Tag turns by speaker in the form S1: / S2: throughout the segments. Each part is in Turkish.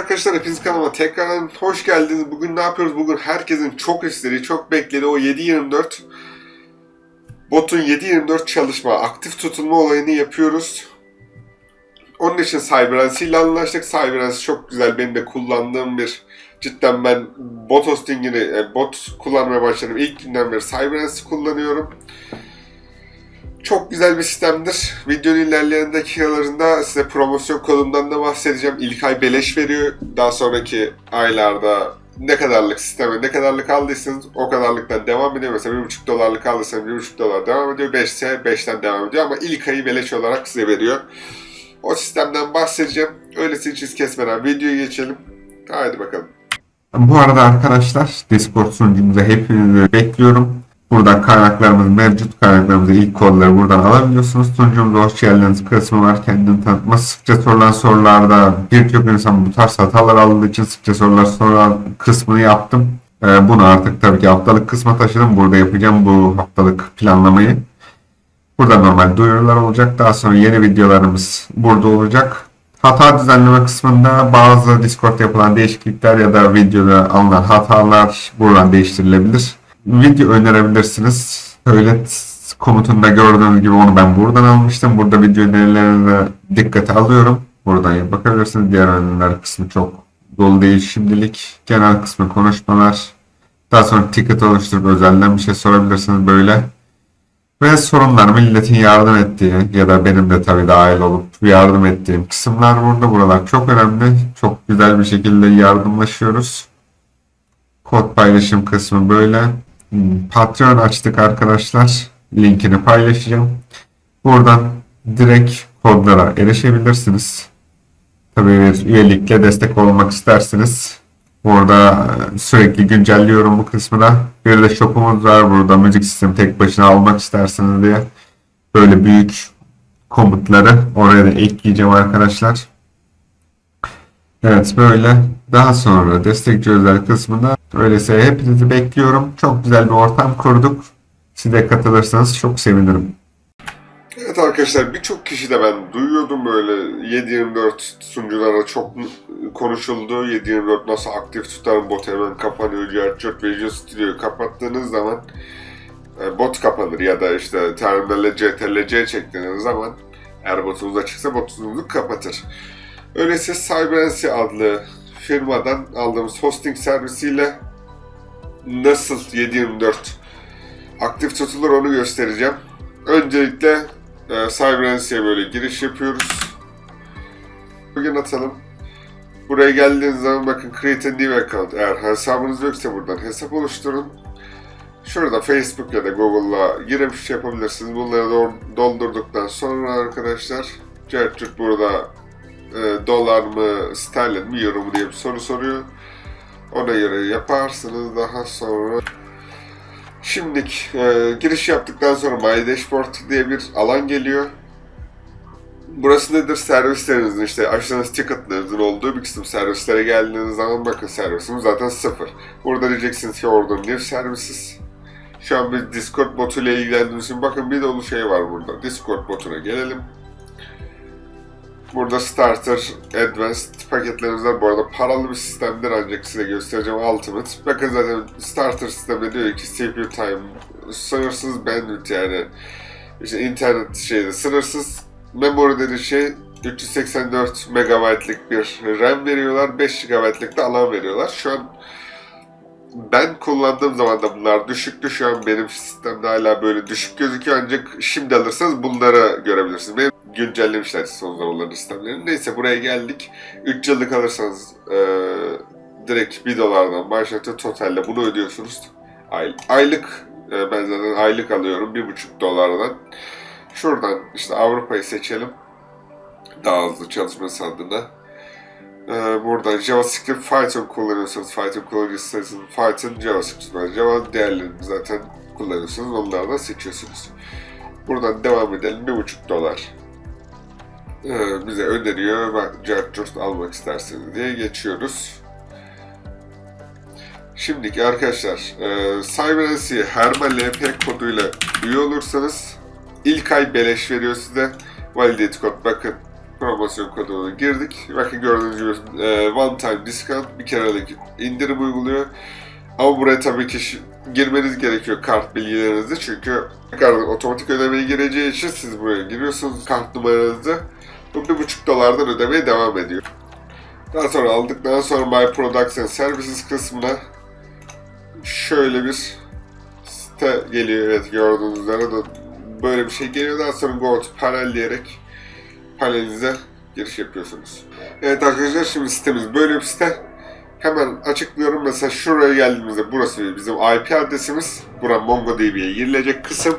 S1: arkadaşlar hepiniz kanalıma tekrardan hoş geldiniz. Bugün ne yapıyoruz? Bugün herkesin çok istediği, çok beklediği o 7.24 botun 7.24 çalışma, aktif tutulma olayını yapıyoruz. Onun için CyberLens ile anlaştık. CyberLens çok güzel, benim de kullandığım bir cidden ben bot hostingini, e, bot kullanmaya başladım. İlk günden beri CyberLens'i kullanıyorum. Çok güzel bir sistemdir. Videonun ilerleyen dakikalarında size promosyon kodumdan da bahsedeceğim. İlk ay beleş veriyor. Daha sonraki aylarda ne kadarlık sisteme ne kadarlık aldıysanız o kadarlıktan devam ediyor. Mesela 1,5 dolarlık aldıysanız 1,5 dolar devam ediyor. 5 ise 5'ten devam ediyor ama ilk ayı beleş olarak size veriyor. O sistemden bahsedeceğim. Öylesi hiç kesmeden videoya geçelim. Haydi bakalım.
S2: Bu arada arkadaşlar Discord sunucumuza hepinizi bekliyorum. Buradan kaynaklarımız mevcut. Kaynaklarımızı ilk kodları buradan alabiliyorsunuz. Sunucumuza hoş geldiniz kısmı var. Kendini tanıtma. Sıkça sorulan sorularda birçok insan bu tarz hatalar aldığı için sıkça sorular soran kısmını yaptım. Ee, bunu artık tabii ki haftalık kısma taşıdım. Burada yapacağım bu haftalık planlamayı. Burada normal duyurular olacak. Daha sonra yeni videolarımız burada olacak. Hata düzenleme kısmında bazı Discord yapılan değişiklikler ya da videoda alınan hatalar buradan değiştirilebilir. Video önerebilirsiniz. Öyle komutunda gördüğünüz gibi onu ben buradan almıştım. Burada video önerilerini dikkate alıyorum. Buradan bakabilirsiniz. Diğer öneriler kısmı çok dolu değil şimdilik. Genel kısmı konuşmalar. Daha sonra ticket oluşturup özelden bir şey sorabilirsiniz böyle. Ve sorunlar milletin yardım ettiği ya da benim de tabii dahil olup yardım ettiğim kısımlar burada. Buralar çok önemli. Çok güzel bir şekilde yardımlaşıyoruz. Kod paylaşım kısmı böyle. Patreon açtık arkadaşlar. Linkini paylaşacağım. Buradan direkt kodlara erişebilirsiniz. Tabii bir üyelikle destek olmak isterseniz Burada e, sürekli güncelliyorum bu kısmına. Bir de shop'umuz var burada müzik sistemi tek başına almak isterseniz diye. Böyle büyük komutları oraya da ekleyeceğim arkadaşlar. Evet böyle. Daha sonra destekçi özel kısmında öyleyse hepinizi bekliyorum. Çok güzel bir ortam kurduk. Siz de katılırsanız çok sevinirim.
S1: Evet arkadaşlar birçok kişi de ben duyuyordum böyle 7.24 sunuculara çok konuşuldu. 7.24 nasıl aktif tutarım bot hemen kapanıyor. Ve Visual Studio'yu kapattığınız zaman e, bot kapanır ya da işte terminalle CTRL-C çektiğiniz zaman eğer botunuz açıksa botunuzu kapatır. Öyleyse CyberNC adlı firmadan aldığımız hosting servisiyle nasıl 7.24 aktif tutulur onu göstereceğim. Öncelikle e, CyberNC'ye böyle giriş yapıyoruz. Bugün atalım. Buraya geldiğiniz zaman bakın create a new account. Eğer hesabınız yoksa buradan hesap oluşturun. Şurada Facebook ya da Google'la giriş yapabilirsiniz. Bunları do- doldurduktan sonra arkadaşlar Gertrude burada e, dolar mı, sterlin mi, euro mu diye bir soru soruyor. Ona göre yaparsınız daha sonra. Şimdilik e, giriş yaptıktan sonra My Dashboard diye bir alan geliyor. Burası nedir? Servislerinizin işte açtığınız ticketlarınızın olduğu bir kısım servislere geldiğiniz zaman bakın servisimiz zaten sıfır. Burada diyeceksiniz ki orada new services. Şu an biz Discord botuyla ilgilendiğimiz için bakın bir dolu şey var burada. Discord botuna gelelim. Burada Starter, Advanced paketlerimiz var. Bu arada paralı bir sistemdir ancak size göstereceğim Ultimate. Bakın zaten Starter sistemde diyor ki CPU time sınırsız bandwidth yani işte internet şeyde sınırsız memory dediği şey 384 MB'lik bir RAM veriyorlar. 5 GB'lik de alan veriyorlar. Şu an ben kullandığım zaman da bunlar düşüktü. Şu an benim sistemde hala böyle düşük gözüküyor ancak şimdi alırsanız bunları görebilirsiniz. Benim güncellemişler son zamanların sistemlerini. Neyse buraya geldik. 3 yıllık alırsanız eee, direkt 1 dolardan başlatıp totalde bunu ödüyorsunuz. Ay, aylık e, ben zaten aylık alıyorum 1,5 dolardan. Şuradan işte Avrupa'yı seçelim. Daha hızlı çalışması adına. Ee, buradan JavaScript Python kullanıyorsanız Python kullanıyorsanız Python JavaScript var. Java değerlerini zaten kullanıyorsunuz. Onlardan seçiyorsunuz. Buradan devam edelim. 1,5 dolar bize öneriyor. Jarturt almak isterseniz diye geçiyoruz. Şimdiki arkadaşlar e, CyberNC Herma LP koduyla üye olursanız ilk ay beleş veriyor size. Validate kod bakın promosyon kodunu girdik. Bakın gördüğünüz gibi e, one time discount bir kerelik indirim uyguluyor. Ama buraya tabii ki girmeniz gerekiyor kart bilgilerinizi çünkü tekrardan otomatik ödemeye gireceği için siz buraya giriyorsunuz kart numaranızı. Bu bir buçuk dolardan ödemeye devam ediyor. Daha sonra aldıktan sonra My Products and Services kısmına şöyle bir site geliyor. Evet gördüğünüz üzere de böyle bir şey geliyor. Daha sonra Go to Panel diyerek panelinize giriş yapıyorsunuz. Evet arkadaşlar şimdi sitemiz böyle bir site. Hemen açıklıyorum. Mesela şuraya geldiğimizde burası bizim IP adresimiz. Bura MongoDB'ye girilecek kısım.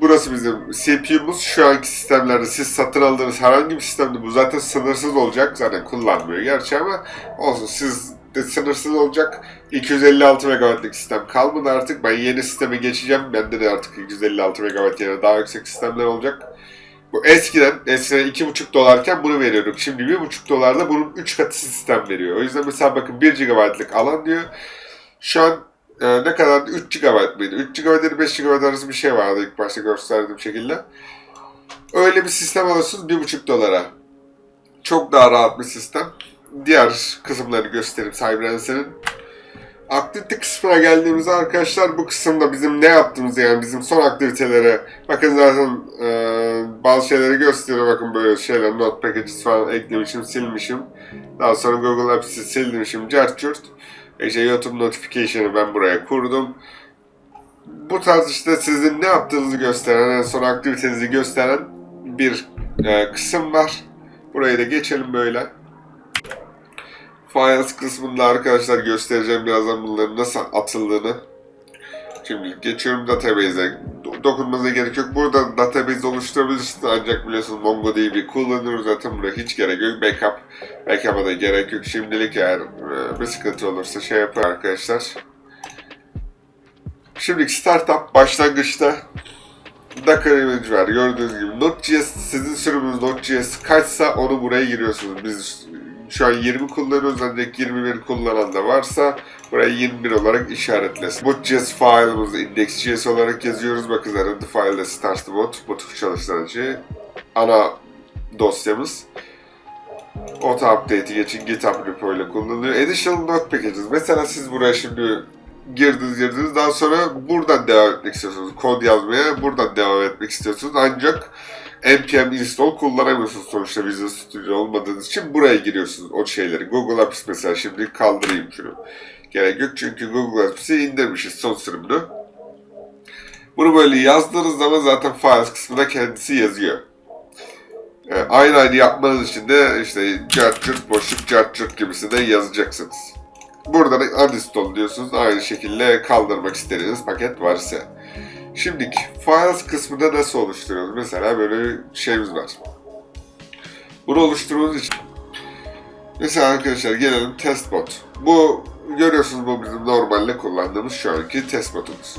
S1: Burası bizim CPU'muz. Şu anki sistemlerde siz satın aldığınız herhangi bir sistemde bu zaten sınırsız olacak. Zaten kullanmıyor gerçi ama olsun siz de sınırsız olacak. 256 MB'lik sistem kalmadı artık. Ben yeni sisteme geçeceğim. Bende de artık 256 MB yerine daha yüksek sistemler olacak. Bu eskiden, eskiden 2,5 dolarken bunu veriyorduk. Şimdi 1,5 dolarla bunun 3 katı sistem veriyor. O yüzden mesela bakın 1 GB'lık alan diyor. Şu an e, ne kadar 3 GB mıydı? 3 GB ile 5 GB arası bir şey vardı ilk başta gösterdiğim şekilde. Öyle bir sistem alıyorsunuz 1,5 dolara. Çok daha rahat bir sistem. Diğer kısımları göstereyim Cyberense'nin. Aktivite kısmına geldiğimizde arkadaşlar bu kısımda bizim ne yaptığımızı yani bizim son aktivitelere bakın zaten e, bazı şeyleri gösteriyor. Bakın böyle şeyler not packages falan eklemişim silmişim. Daha sonra Google Apps'i silmişim cart işte YouTube notification'ı ben buraya kurdum. Bu tarz işte sizin ne yaptığınızı gösteren en son aktivitenizi gösteren bir e, kısım var. Burayı da geçelim böyle Files kısmında arkadaşlar göstereceğim birazdan bunların nasıl atıldığını. Şimdi geçiyorum database'e. Do- Dokunmanıza gerek yok. Burada database oluşturabilirsiniz ancak biliyorsunuz MongoDB kullanıyoruz zaten buraya hiç gerek yok. Backup, backup'a da gerek yok. Şimdilik eğer e, bir sıkıntı olursa şey yapar arkadaşlar. Şimdiki startup başlangıçta Docker image var. Gördüğünüz gibi Node.js sizin sürümünüz Node.js kaçsa onu buraya giriyorsunuz. Biz şu an 20 kullanıyoruz ancak 21 kullanan da varsa buraya 21 olarak işaretlesin. Bot.js file'ımızı index.js olarak yazıyoruz. Bakın zaten the file'da start the bot, botu çalıştırıcı ana dosyamız. Auto update'i geçin GitHub repo ile kullanılıyor. Additional node packages. Mesela siz buraya şimdi girdiniz girdiniz daha sonra buradan devam etmek istiyorsunuz. Kod yazmaya buradan devam etmek istiyorsunuz. Ancak npm install kullanamıyorsunuz sonuçta Visual Studio olmadığınız için buraya giriyorsunuz o şeyleri. Google Apps mesela şimdi kaldırayım şunu. Gerek yok çünkü Google Apps'i indirmişiz son sürümünü. Bunu böyle yazdığınız zaman zaten files kısmında kendisi yazıyor. Ee, aynı aynı yapmanız için de işte cart cırt boşluk cart cırt gibisini de yazacaksınız. Burada da uninstall diyorsunuz. Aynı şekilde kaldırmak istediğiniz paket varsa. Şimdiki files kısmında nasıl oluşturuyoruz? Mesela böyle şeyimiz var. Bunu oluşturmamız için mesela arkadaşlar gelelim testbot. Bu görüyorsunuz bu bizim normalde kullandığımız şu anki testbotumuz.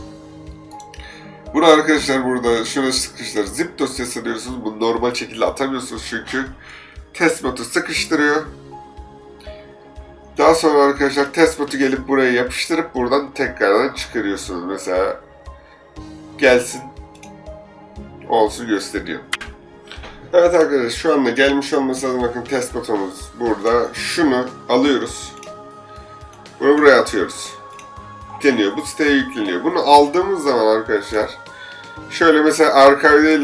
S1: Bunu arkadaşlar burada şuna sıkıştır. Zip dosyası diyorsunuz. Bunu normal şekilde atamıyorsunuz çünkü testbotu sıkıştırıyor. Daha sonra arkadaşlar testbotu gelip buraya yapıştırıp buradan tekrardan çıkarıyorsunuz. Mesela gelsin olsun gösteriyor. Evet arkadaşlar şu anda gelmiş olması lazım. Bakın test butonumuz burada. Şunu alıyoruz. Bunu buraya atıyoruz. Yükleniyor. Bu siteye yükleniyor. Bunu aldığımız zaman arkadaşlar şöyle mesela archive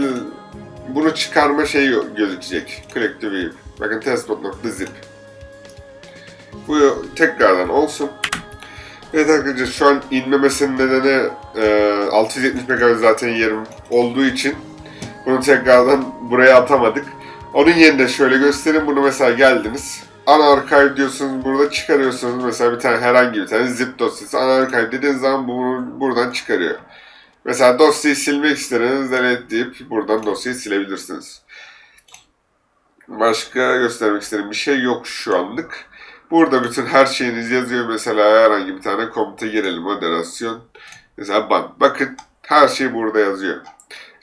S1: bunu çıkarma şeyi gözükecek. Click to view. Bakın testbot.zip. Bu tekrardan olsun. Evet arkadaşlar şu an inmemesinin nedeni e, 670 MB zaten yerim olduğu için bunu tekrardan buraya atamadık. Onun yerine şöyle göstereyim bunu mesela geldiniz. Ana archive diyorsunuz burada çıkarıyorsunuz mesela bir tane herhangi bir tane zip dosyası ana archive dediğiniz zaman bunu buradan çıkarıyor. Mesela dosyayı silmek isterseniz delete deyip buradan dosyayı silebilirsiniz. Başka göstermek istediğim bir şey yok şu anlık. Burada bütün her şeyiniz yazıyor. Mesela herhangi bir tane komuta girelim. Moderasyon. Mesela ban. Bakın her şey burada yazıyor.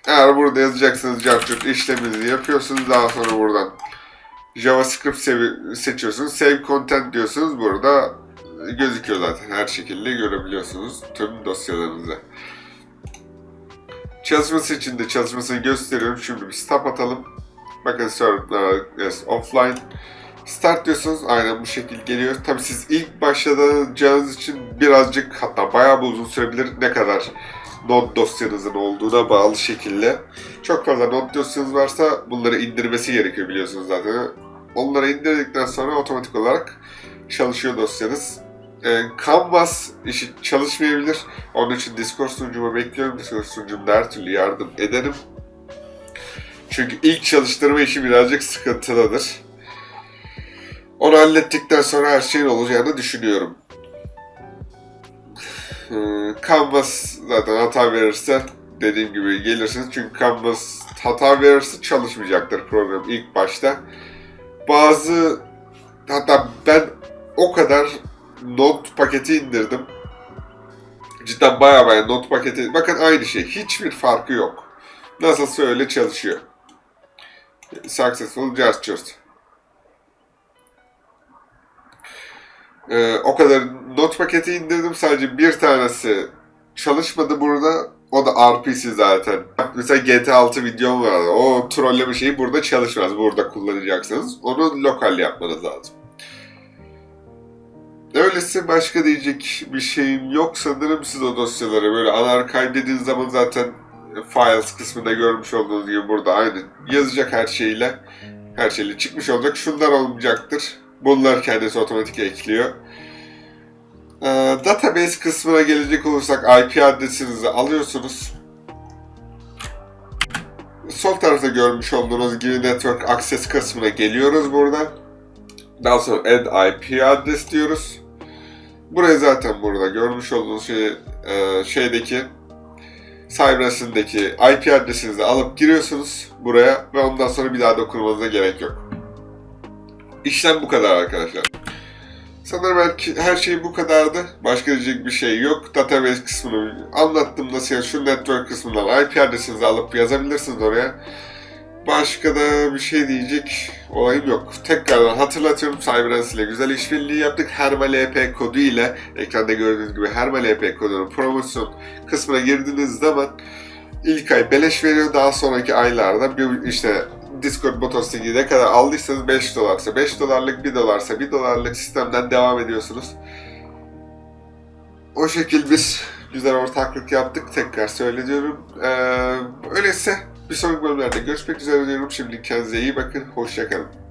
S1: Eğer burada yazacaksınız JavaScript işleminizi yapıyorsunuz. Daha sonra buradan JavaScript seçiyorsunuz. Save content diyorsunuz. Burada gözüküyor zaten. Her şekilde görebiliyorsunuz tüm dosyalarınızı. Çalışması için de çalışmasını gösteriyorum. Şimdi bir stop atalım. Bakın serverlar yes, offline. Start diyorsunuz aynen bu şekil geliyor. Tabi siz ilk başladığınız için birazcık hatta bayağı bir uzun sürebilir ne kadar not dosyanızın olduğuna bağlı şekilde. Çok fazla not dosyanız varsa bunları indirmesi gerekiyor biliyorsunuz zaten. Onları indirdikten sonra otomatik olarak çalışıyor dosyanız. Ee, Canvas işi çalışmayabilir. Onun için Discord sunucumu bekliyorum. Discord sunucumda her türlü yardım ederim. Çünkü ilk çalıştırma işi birazcık sıkıntılıdır. Onu hallettikten sonra her şeyin olacağını düşünüyorum. Ee, Canvas zaten hata verirse dediğim gibi gelirsiniz. Çünkü Canvas hata verirse çalışmayacaktır program ilk başta. Bazı hatta ben o kadar not paketi indirdim. Cidden baya baya not paketi. Bakın aynı şey. Hiçbir farkı yok. Nasılsa öyle çalışıyor. Successful gestures. Ee, o kadar not paketi indirdim. Sadece bir tanesi çalışmadı burada. O da RPC zaten. Mesela GTA 6 videom vardı. O trolleme şeyi burada çalışmaz. Burada kullanacaksınız. Onu lokal yapmanız lazım. Öylesi başka diyecek bir şeyim yok. Sanırım siz o dosyaları böyle anar kaydettiğiniz zaman zaten files kısmında görmüş olduğunuz gibi burada aynı yazacak her şeyle her şeyle çıkmış olacak. Şunlar olmayacaktır. Bunlar kendisi otomatik ekliyor. Ee, database kısmına gelecek olursak IP adresinizi alıyorsunuz. Sol tarafta görmüş olduğunuz gibi Network Access kısmına geliyoruz burada. Daha sonra Add IP adres diyoruz. Burayı zaten burada görmüş olduğunuz şey, e, şeydeki Cybers'ındaki IP adresinizi alıp giriyorsunuz buraya ve ondan sonra bir daha dokunmanıza gerek yok. İşlem bu kadar arkadaşlar. Sanırım her, her şey bu kadardı. Başka diyecek bir şey yok. Database kısmını anlattım nasıl ya şu network kısmından IP adresinizi alıp yazabilirsiniz oraya. Başka da bir şey diyecek olayım yok. Tekrardan hatırlatıyorum Cyberance ile güzel işbirliği yaptık. Herma LP kodu ile ekranda gördüğünüz gibi Herma LP kodunun promosyon kısmına girdiğiniz zaman ilk ay beleş veriyor. Daha sonraki aylarda bir işte Discord Botos'taki ne kadar aldıysanız 5 dolarsa 5 dolarlık 1 dolarsa 1 dolarlık sistemden devam ediyorsunuz. O şekil bir güzel ortaklık yaptık. Tekrar söylüyorum. Ee, öyleyse bir sonraki bölümlerde görüşmek üzere diyorum. Şimdi kendinize iyi bakın. Hoşçakalın.